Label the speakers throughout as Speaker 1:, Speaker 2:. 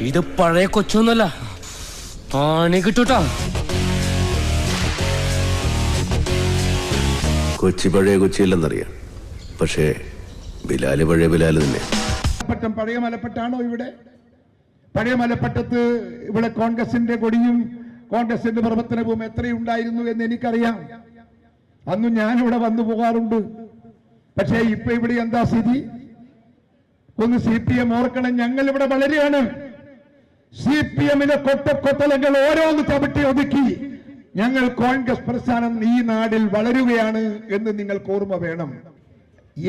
Speaker 1: ഇത് പഴയ കൊച്ചൊന്നുമല്ല ആണി കിട്ടൂട്ടാ.
Speaker 2: കൊച്ചി പഴയ കൊച്ചിയില്ലെന്നറിയാം പക്ഷേ ബിലാൽ പഴയ ബിലാൽ തന്നെ.
Speaker 3: പഴയ മലപ്പെട്ടാണോ ഇവിടെ? പഴയ മലപ്പെട്ടത്ത് ഇവിടെ കോൺഗ്രസിന്റെ കൊടിയും കോൺഗ്രസിന്റെ പ്രവർത്തനവും എത്രയുണ്ടായിരുന്നു എന്ന് എനിക്കറിയാം. അന്ന് ഞാനിവിടെ വന്നു പോകാറുണ്ട്. പക്ഷേ ഇപ്പൊ ഇവിടെ എന്താ സ്ഥിതി? ഒന്ന് സി പി എം ഓർക്കണം. ഞങ്ങൾ ഇവിടെ വളരെയാണ്. സി പി എമ്മിലെ കൊട്ടക്കൊത്തലങ്ങൾ ഓരോന്ന് ചവിട്ടി ഒതുക്കി. ഞങ്ങൾ കോൺഗ്രസ് പ്രസ്ഥാനം ഈ നാടിൽ വളരുകയാണ് എന്ന് നിങ്ങൾക്ക് ഓർമ്മ വേണം.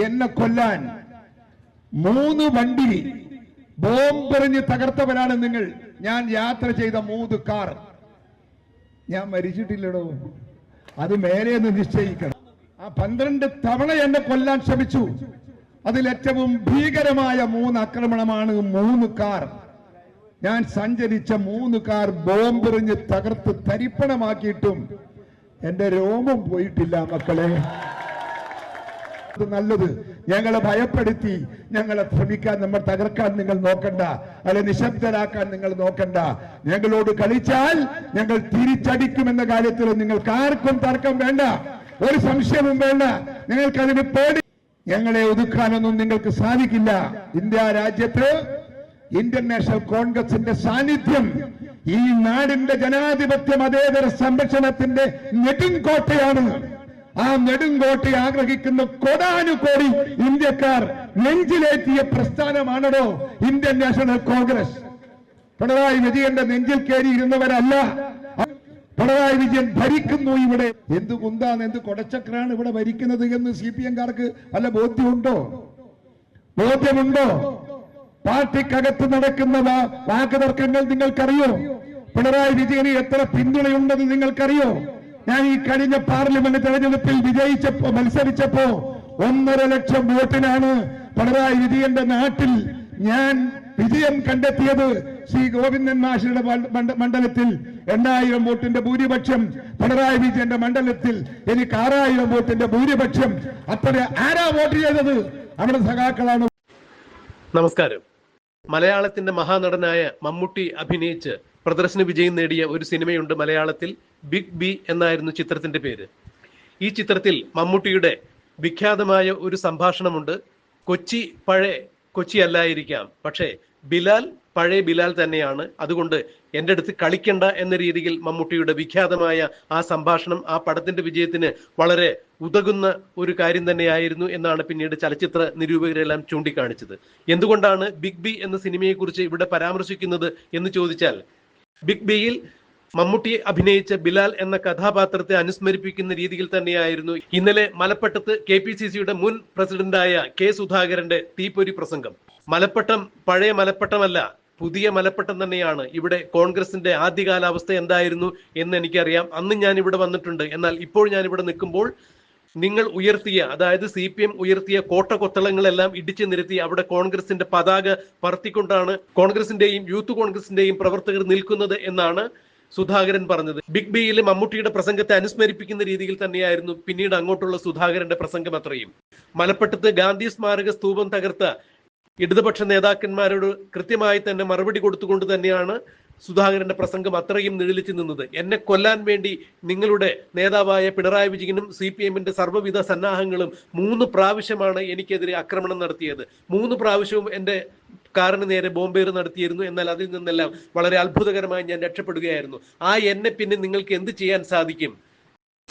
Speaker 3: എന്നെ കൊല്ലാൻ മൂന്ന് വണ്ടി ബോംബെറിഞ്ഞ് തകർത്തവരാണ് നിങ്ങൾ. ഞാൻ യാത്ര ചെയ്ത മൂന്ന് കാർ. ഞാൻ മരിച്ചിട്ടില്ലടോ. അത് മേലെ നിന്ന് നിശ്ചയിക്കണം. ആ പന്ത്രണ്ട് തവണ എന്നെ കൊല്ലാൻ ശ്രമിച്ചു. അതിൽ ഏറ്റവും ഭീകരമായ മൂന്ന് ആക്രമണമാണ് മൂന്ന് കാർ. ഞാൻ സഞ്ചരിച്ച മൂന്ന് കാർ ബോംബെറിഞ്ഞ് തകർത്ത് തരിപ്പണമാക്കിയിട്ടും എന്റെ രോമം പോയിട്ടില്ല മക്കളെ. നല്ലത്. ഞങ്ങളെ ഭയപ്പെടുത്തി ഞങ്ങളെ ശ്രമിക്കാൻ നമ്മൾ തകർക്കാൻ നിങ്ങൾ നോക്കണ്ട. അല്ലെ നിശബ്ദരാക്കാൻ നിങ്ങൾ നോക്കണ്ട. ഞങ്ങളോട് കളിച്ചാൽ ഞങ്ങൾ തിരിച്ചടിക്കുമെന്ന കാര്യത്തിൽ നിങ്ങൾക്ക് ആർക്കും തർക്കം വേണ്ട. ഒരു സംശയവും വേണ്ട. നിങ്ങൾക്ക് അതിന് പേടി. ഞങ്ങളെ ഒതുക്കാനൊന്നും നിങ്ങൾക്ക് സാധിക്കില്ല. ഇന്ത്യ രാജ്യത്ത് ഇന്ത്യൻ നാഷണൽ കോൺഗ്രസിന്റെ സാന്നിധ്യം ഈ നാടിന്റെ ജനാധിപത്യ മതേതര സംരക്ഷണത്തിന്റെ നെടുങ്കോട്ടയാണ്. ആ നെടുങ്കോട്ടയെ ആഗ്രഹിക്കുന്ന കോടാനുകോടി ഇന്ത്യക്കാർ നെഞ്ചിലേറ്റിയ പ്രസ്ഥാനമാണല്ലോ ഇന്ത്യൻ നാഷണൽ കോൺഗ്രസ് പിണറായി വിജയന്റെ നെഞ്ചിൽ കയറിയിരുന്നവരല്ല. പിണറായി വിജയൻ ഭരിക്കുന്നു ഇവിടെ. എന്ത് കുന്താന്ന് എന്ത് കൊടച്ചക്രാണ് ഇവിടെ ഭരിക്കുന്നത് എന്ന് സി പി എംകാർക്ക് വല്ല ബോധ്യമുണ്ടോ? ബോധ്യമുണ്ടോ? പാർട്ടിക്കകത്ത് നടക്കുന്ന വാക്കുതർക്കങ്ങൾ നിങ്ങൾക്കറിയോ? പിണറായി വിജയന് എത്ര പിന്തുണയുണ്ടെന്ന് നിങ്ങൾക്കറിയോ? ഞാൻ ഈ കഴിഞ്ഞ പാർലമെന്റ് തെരഞ്ഞെടുപ്പിൽ വിജയിച്ചപ്പോ മത്സരിച്ചപ്പോ ഒന്നര ലക്ഷം വോട്ടിനാണ് പിണറായി വിജയന്റെ നാട്ടിൽ ഞാൻ വിജയം കണ്ടെത്തിയത്. ശ്രീ ഗോവിന്ദൻ മാഷിയുടെ മണ്ഡ- മണ്ഡ- മണ്ഡലത്തിൽ എണ്ണായിരം വോട്ടിന്റെ ഭൂരിപക്ഷം പിണറായി വിജയന്റെ മണ്ഡലത്തിൽ എനിക്ക് ആറായിരം വോട്ടിന്റെ ഭൂരിപക്ഷം. അത്ര ആരാ വോട്ട് ചെയ്തത്? അവിടെ സഖാക്കളാണ്.
Speaker 4: നമസ്കാരം. മലയാളത്തിന്റെ മഹാനടനായ മമ്മൂട്ടി അഭിനയിച്ച് പ്രദർശന വിജയം നേടിയ ഒരു സിനിമയുണ്ട് മലയാളത്തിൽ ബിഗ് ബി എന്നായിരുന്നു ചിത്രത്തിന്റെ പേര്. ഈ ചിത്രത്തിൽ മമ്മൂട്ടിയുടെ വിഖ്യാതമായ ഒരു സംഭാഷണമുണ്ട്. കൊച്ചി പഴയ കൊച്ചി അല്ലായിരിക്കാം പക്ഷേ ബിലാൽ പഴയ ബിലാൽ തന്നെയാണ്. അതുകൊണ്ട് എന്റെ അടുത്ത് കളിക്കണ്ട എന്ന രീതിയിൽ മമ്മൂട്ടിയുടെ വിഖ്യാതമായ ആ സംഭാഷണം ആ പടത്തിന്റെ വിജയത്തിന് വളരെ ഉതകുന്ന ഒരു കാര്യം തന്നെയായിരുന്നു എന്നാണ് പിന്നീട് ചലച്ചിത്ര നിരൂപകരെല്ലാം ചൂണ്ടിക്കാണിച്ചത്. എന്തുകൊണ്ടാണ് ബിഗ് ബി എന്ന സിനിമയെക്കുറിച്ച് ഇവിടെ പരാമർശിക്കുന്നത് എന്ന് ചോദിച്ചാൽ ബിഗ് ബിയിൽ മമ്മൂട്ടി അഭിനയിച്ച ബിലാൽ എന്ന കഥാപാത്രത്തെ അനുസ്മരിപ്പിക്കുന്ന രീതിയിൽ തന്നെയായിരുന്നു ഇന്നലെ മലപ്പട്ടത്ത് കെ പി സി സിയുടെ മുൻ പ്രസിഡന്റായ കെ സുധാകരന്റെ തീപ്പൊരി പ്രസംഗം. മലപ്പട്ടം പഴയ മലപ്പട്ടമല്ല പുതിയ മലപ്പട്ടം തന്നെയാണ്. ഇവിടെ കോൺഗ്രസിന്റെ ആദ്യകാലാവസ്ഥ എന്തായിരുന്നു എന്ന് എനിക്കറിയാം. അന്ന് ഞാൻ ഇവിടെ വന്നിട്ടുണ്ട്. എന്നാൽ ഇപ്പോൾ ഞാൻ ഇവിടെ നിൽക്കുമ്പോൾ നിങ്ങൾ ഉയർത്തിയ അതായത് സി പി എം ഉയർത്തിയ കോട്ടകൊത്തളങ്ങളെല്ലാം ഇടിച്ചു നിരത്തി അവിടെ കോൺഗ്രസിന്റെ പതാക പറത്തിക്കൊണ്ടാണ് കോൺഗ്രസിന്റെയും യൂത്ത് കോൺഗ്രസിന്റെയും പ്രവർത്തകർ നിൽക്കുന്നത് എന്നാണ് സുധാകരൻ പറഞ്ഞത്. ബിഗ് ബിയിലെ മമ്മൂട്ടിയുടെ പ്രസംഗത്തെ അനുസ്മരിപ്പിക്കുന്ന രീതിയിൽ തന്നെയായിരുന്നു പിന്നീട് അങ്ങോട്ടുള്ള സുധാകരന്റെ പ്രസംഗം അത്രയും. മലപ്പട്ടത്ത് ഗാന്ധി സ്മാരക സ്തൂപം തകർത്ത ഇടതുപക്ഷ നേതാക്കന്മാരോട് കൃത്യമായി തന്നെ മറുപടി കൊടുത്തുകൊണ്ട് തന്നെയാണ് സുധാകരന്റെ പ്രസംഗം അത്രയും നിഴലിച്ചു നിന്നത്. എന്നെ കൊല്ലാൻ വേണ്ടി നിങ്ങളുടെ നേതാവായ പിണറായി വിജയനും സി പി എമ്മിന്റെ സർവവിധ സന്നാഹങ്ങളും മൂന്ന് പ്രാവശ്യമാണ് എനിക്കെതിരെ ആക്രമണം നടത്തിയത്. മൂന്ന് പ്രാവശ്യവും എന്റെ കാറിന് നേരെ ബോംബേർ നടത്തിയിരുന്നു. എന്നാൽ അതിൽ നിന്നെല്ലാം വളരെ അത്ഭുതകരമായി ഞാൻ രക്ഷപ്പെടുകയായിരുന്നു. ആ എന്നെ പിന്നെ നിങ്ങൾക്ക് എന്ത് ചെയ്യാൻ സാധിക്കും?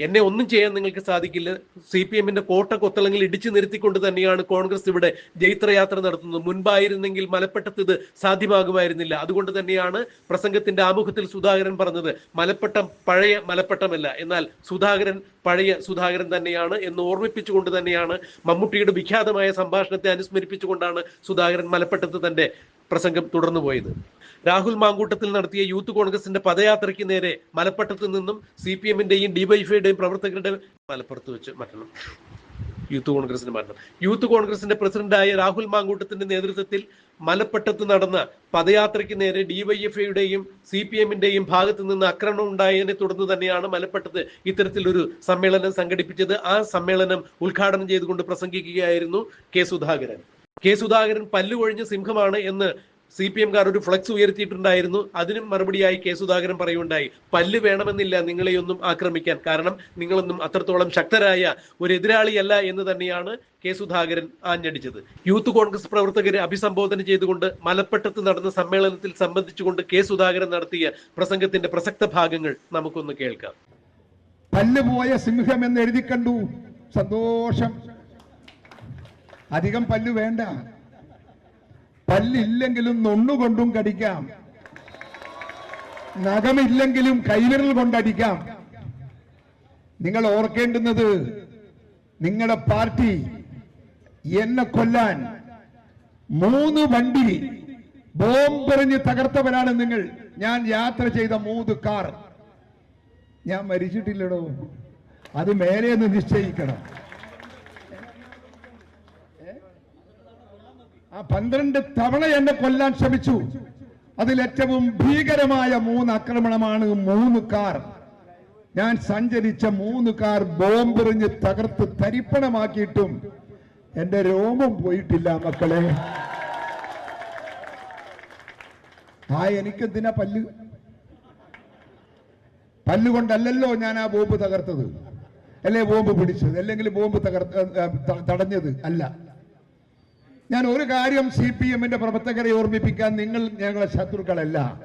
Speaker 4: എന്നെ ഒന്നും ചെയ്യാൻ നിങ്ങൾക്ക് സാധിക്കില്ല. സി പി എമ്മിന്റെ കോട്ട കൊത്തളങ്ങൾ ഇടിച്ചു നിർത്തിക്കൊണ്ട് തന്നെയാണ് കോൺഗ്രസ് ഇവിടെ ജൈത്രയാത്ര നടത്തുന്നത്. മുൻപായിരുന്നെങ്കിൽ മലപ്പെട്ടത്ത് ഇത് സാധ്യമാകുമായിരുന്നില്ല. അതുകൊണ്ട് തന്നെയാണ് പ്രസംഗത്തിന്റെ ആമുഖത്തിൽ സുധാകരൻ പറഞ്ഞത് മലപ്പെട്ടം പഴയ മലപ്പെട്ടമല്ല. എന്നാൽ സുധാകരൻ പഴയ സുധാകരൻ തന്നെയാണ് എന്ന് ഓർമ്മിപ്പിച്ചുകൊണ്ട് തന്നെയാണ് മമ്മൂട്ടിയുടെ വിഖ്യാതമായ സംഭാഷണത്തെ അനുസ്മരിപ്പിച്ചുകൊണ്ടാണ് സുധാകരൻ മലപ്പെട്ടത്ത് തന്റെ പ്രസംഗം തുടർന്നു പോയത്. രാഹുൽ മാങ്കൂട്ടത്തിൽ നടത്തിയ യൂത്ത് കോൺഗ്രസിന്റെ പദയാത്രയ്ക്ക് നേരെ മലപ്പട്ടത്ത് നിന്നും സി പി എമ്മിന്റെയും ഡിവൈഫൈയുടെയും പ്രവർത്തകരുടെ മലപ്പുറത്ത് വെച്ച് മരണം. യൂത്ത് കോൺഗ്രസിന്റെ മരണം. യൂത്ത് കോൺഗ്രസിന്റെ പ്രസിഡന്റായ രാഹുൽ മാങ്കൂട്ടത്തിന്റെ നേതൃത്വത്തിൽ മലപ്പട്ടത്ത് നടന്ന പദയാത്രയ്ക്ക് നേരെ ഡിവൈഎഫ്ഐയുടെയും സി പി എമ്മിന്റെയും ഭാഗത്തു നിന്ന് ആക്രമണം ഉണ്ടായതിനെ തുടർന്ന് തന്നെയാണ് മലപ്പട്ടത്ത് ഇത്തരത്തിലൊരു സമ്മേളനം സംഘടിപ്പിച്ചത്. ആ സമ്മേളനം ഉദ്ഘാടനം ചെയ്തുകൊണ്ട് പ്രസംഗിക്കുകയായിരുന്നു കെ സുധാകരൻ. കെ സുധാകരൻ പല്ലുകൊഴിഞ്ഞ സിംഹമാണ് എന്ന് സി പി എംകാർ ഒരു ഫ്ലക്സ് ഉയർത്തിയിട്ടുണ്ടായിരുന്നു. അതിനും മറുപടിയായി കെ സുധാകരൻ പറയുണ്ടായി പല്ല് വേണമെന്നില്ല നിങ്ങളെയൊന്നും ആക്രമിക്കാൻ. കാരണം നിങ്ങളൊന്നും അത്രത്തോളം ശക്തരായ ഒരു എതിരാളിയല്ല എന്ന് തന്നെയാണ് കെ സുധാകരൻ ആഞ്ഞടിച്ചത്. യൂത്ത് കോൺഗ്രസ് പ്രവർത്തകരെ അഭിസംബോധന ചെയ്തുകൊണ്ട് മലപ്പട്ടത്ത് നടന്ന സമ്മേളനത്തിൽ സംബന്ധിച്ചുകൊണ്ട് കെ സുധാകരൻ നടത്തിയ പ്രസംഗത്തിന്റെ പ്രസക്ത ഭാഗങ്ങൾ നമുക്കൊന്ന് കേൾക്കാം.
Speaker 3: പല്ല് പോയ സിംഹം എന്ന് എഴുതി കണ്ടു. സന്തോഷം. അധികം പല്ല് വേണ്ട. പല്ലില്ലെങ്കിലും നൊണ്ണുകൊണ്ടും കടിക്കാം. നഖമില്ലെങ്കിലും കൈവിരൽ കൊണ്ടടിക്കാം. നിങ്ങൾ ഓർക്കേണ്ടുന്നത് നിങ്ങളുടെ പാർട്ടി എന്നെ കൊല്ലാൻ മൂന്ന് വണ്ടി ബോംബെറിഞ്ഞ് തകർത്തവരാണ് നിങ്ങൾ. ഞാൻ യാത്ര ചെയ്ത മൂന്ന് കാർ. ഞാൻ മരിച്ചിട്ടില്ലടോ. അത് മേലെ നിന്ന് നിശ്ചയിക്കണം. ആ പന്ത്രണ്ട് തവണ എന്നെ കൊല്ലാൻ ശ്രമിച്ചു. അതിലേറ്റവും ഭീകരമായ മൂന്ന് ആക്രമണമാണ് മൂന്ന് കാർ. ഞാൻ സഞ്ചരിച്ച മൂന്ന് കാർ ബോംബെറിഞ്ഞ് തകർത്ത് തരിപ്പണമാക്കിയിട്ടും എന്റെ രോമം പോയിട്ടില്ല മക്കളെ. ആ എനിക്കെന്തിനാ പല്ല്? പല്ലുകൊണ്ടല്ലല്ലോ ഞാൻ ആ ബോംബ് തകർത്തത്. അല്ലെ ബോംബ് പിടിച്ചത്? അല്ലെങ്കിൽ ബോംബ് തകർത്ത തടഞ്ഞത്? അല്ല. ഞാൻ ഒരു കാര്യം സി പി എമ്മിന്റെ പ്രവർത്തകരെ ഓർമ്മിപ്പിക്കാൻ നിങ്ങൾ ഞങ്ങളെ ശത്രുക്കളല്ല.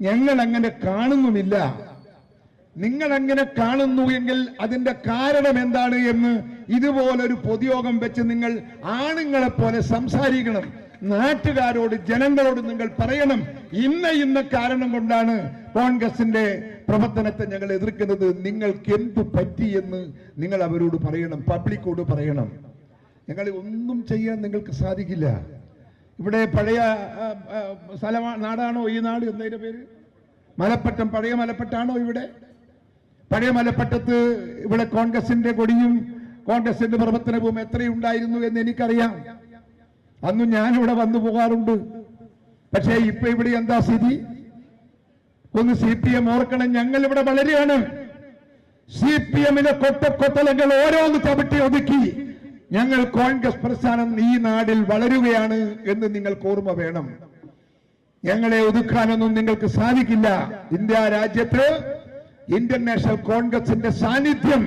Speaker 3: ഞങ്ങൾ അങ്ങനെ കാണുന്നുമില്ല. നിങ്ങൾ അങ്ങനെ കാണുന്നു എങ്കിൽ അതിന്റെ കാരണം എന്താണ് എന്ന് ഇതുപോലൊരു പൊതുയോഗം വെച്ച് നിങ്ങൾ ആണുങ്ങളെ പോലെ സംസാരിക്കണം. നാട്ടുകാരോട് ജനങ്ങളോട് നിങ്ങൾ പറയണം. ഇന്ന ഇന്ന കാരണം കൊണ്ടാണ് കോൺഗ്രസിന്റെ പ്രവർത്തനത്തെ ഞങ്ങൾ എതിർക്കുന്നത്. നിങ്ങൾക്ക് എന്തു പറ്റി എന്ന് നിങ്ങൾ അവരോട് പറയണം. പബ്ലിക്കോട് പറയണം. ഞങ്ങൾ ഒന്നും ചെയ്യാൻ നിങ്ങൾക്ക് സാധിക്കില്ല. ഇവിടെ പഴയ സ്ഥലമാ നാടാണോ ഈ നാട് എന്നതിന്റെ പേര്? മലപ്പട്ടം പഴയ മലപ്പട്ടാണോ ഇവിടെ? പഴയ മലപ്പട്ടത്ത് ഇവിടെ കോൺഗ്രസിന്റെ കൊടിയും കോൺഗ്രസിന്റെ പ്രവർത്തനവും എത്രയുണ്ടായിരുന്നു എന്ന് എനിക്കറിയാം. അന്ന് ഞാനിവിടെ വന്നു പോകാറുണ്ട്. പക്ഷേ ഇപ്പൊ ഇവിടെ എന്താ സ്ഥിതി? ഒന്ന് സി പി എം ഓർക്കണം ഞങ്ങൾ ഇവിടെ വളരെയാണ്. സി പി എമ്മിലെ കൊട്ടക്കൊത്തലങ്ങൾ ഓരോന്ന് ചവിട്ടി ഒതുക്കി. ഞങ്ങൾ കോൺഗ്രസ് പ്രസ്ഥാനം ഈ നാടിൽ വളരുകയാണ് എന്ന് നിങ്ങൾക്ക് ഓർമ്മ വേണം. ഞങ്ങളെ ഒതുക്കാനൊന്നും നിങ്ങൾക്ക് സാധിക്കില്ല. ഇന്ത്യ രാജ്യത്ത് ഇന്റർനാഷണൽ നാഷണൽ കോൺഗ്രസിന്റെ സാന്നിധ്യം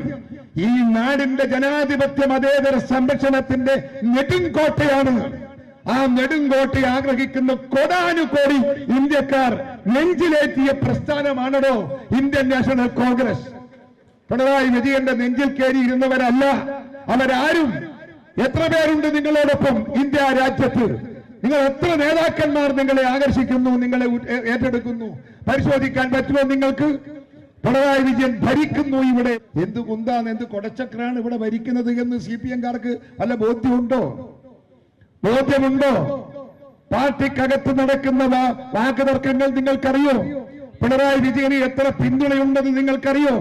Speaker 3: ഈ നാടിന്റെ ജനാധിപത്യ മതേതര സംരക്ഷണത്തിന്റെ നെടുങ്കോട്ടയാണ്. ആ നെടുങ്കോട്ടയെ ആഗ്രഹിക്കുന്ന കോടാനുകോടി ഇന്ത്യക്കാർ നെഞ്ചിലേറ്റിയ പ്രസ്ഥാനമാണോ ഇന്ത്യൻ നാഷണൽ കോൺഗ്രസ്. പിണറായി വിജയന്റെ നെഞ്ചിൽ കയറി ഇരുന്നവരല്ല അവരാരും എത്ര പേരുണ്ട് നിങ്ങളോടൊപ്പം ഇന്ത്യ രാജ്യത്ത്? നിങ്ങൾ എത്ര നേതാക്കന്മാർ നിങ്ങളെ ആകർഷിക്കുന്നു നിങ്ങളെ ഏറ്റെടുക്കുന്നു? പരിശോധിക്കാൻ പറ്റുമോ നിങ്ങൾക്ക്? പിണറായി വിജയൻ ഭരിക്കുന്നു ഇവിടെ. എന്ത് കുന്താന്ന് എന്ത് കൊടച്ചക്രാണ് ഇവിടെ ഭരിക്കുന്നത് എന്ന് സി പി എംകാർക്ക് വല്ല ബോധ്യമുണ്ടോ? ബോധ്യമുണ്ടോ? പാർട്ടിക്കകത്ത് നടക്കുന്ന വാക്കുതർക്കങ്ങൾ നിങ്ങൾക്കറിയോ? പിണറായി വിജയന് എത്ര പിന്തുണയുണ്ടെന്ന് നിങ്ങൾക്കറിയോ?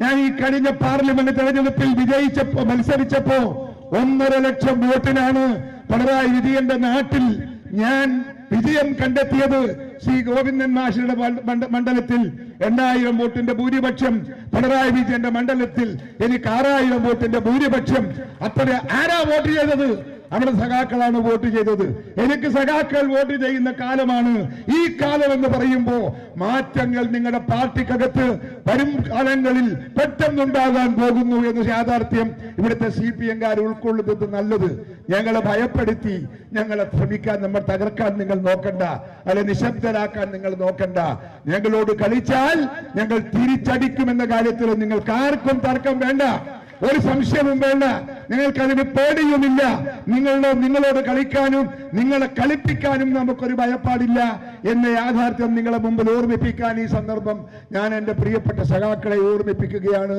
Speaker 3: ഞാൻ ഈ കഴിഞ്ഞ പാർലമെന്റ് തെരഞ്ഞെടുപ്പിൽ വിജയിച്ചപ്പോ മത്സരിച്ചപ്പോ ഒന്നര ലക്ഷം വോട്ടിനാണ് പിണറായി വിജയന്റെ നാട്ടിൽ ഞാൻ വിജയം കണ്ടെത്തിയത് ശ്രീ ഗോവിന്ദൻ മാഷിയുടെ മണ്ഡ- മണ്ഡ- മണ്ഡലത്തിൽ എണ്ണായിരം വോട്ടിന്റെ ഭൂരിപക്ഷം പിണറായി വിജയന്റെ മണ്ഡലത്തിൽ എനിക്ക് ആറായിരം വോട്ടിന്റെ ഭൂരിപക്ഷം. അത്ര ആരാ വോട്ട് ചെയ്തത്? അവിടെ സഖാക്കളാണ് വോട്ട് ചെയ്തത്. എനിക്ക് സഖാക്കൾ വോട്ട് ചെയ്യുന്ന കാലമാണ്. ഈ കാലം എന്ന് പറയുമ്പോ മാറ്റങ്ങൾ നിങ്ങളുടെ പാർട്ടിക്കകത്ത് വരും കാലങ്ങളിൽ പെട്ടെന്നുണ്ടാകാൻ പോകുന്നു എന്ന യാഥാർത്ഥ്യം ഇവിടുത്തെ സി പി എംകാർ ഉൾക്കൊള്ളുന്നത് നല്ലത്. ഞങ്ങളെ ഭയപ്പെടുത്തി ഞങ്ങളെ ശ്രമിക്കാൻ നമ്മൾ തകർക്കാൻ നിങ്ങൾ നോക്കണ്ട. അല്ലെ നിശബ്ദരാക്കാൻ നിങ്ങൾ നോക്കണ്ട. ഞങ്ങളോട് കളിച്ചാൽ ഞങ്ങൾ തിരിച്ചടിക്കുമെന്ന കാര്യത്തിൽ നിങ്ങൾക്ക് ആർക്കും തർക്കം വേണ്ട. ഒരു സംശയവും വേണ്ട. നിങ്ങൾക്ക് അതിന് പേടിയുമില്ല. നിങ്ങളുടെ നിങ്ങളോട് കളിക്കാനും നിങ്ങളെ കളിപ്പിക്കാനും നമുക്കൊരു ഭയപ്പാടില്ല. എന്ന യാഥാർത്ഥ്യം നിങ്ങളെ മുമ്പിൽ ഓർമ്മിപ്പിക്കാൻ ഈ സന്ദർഭം ഞാൻ എന്റെ പ്രിയപ്പെട്ട സഖാക്കളെ ഓർമ്മിപ്പിക്കുകയാണ്.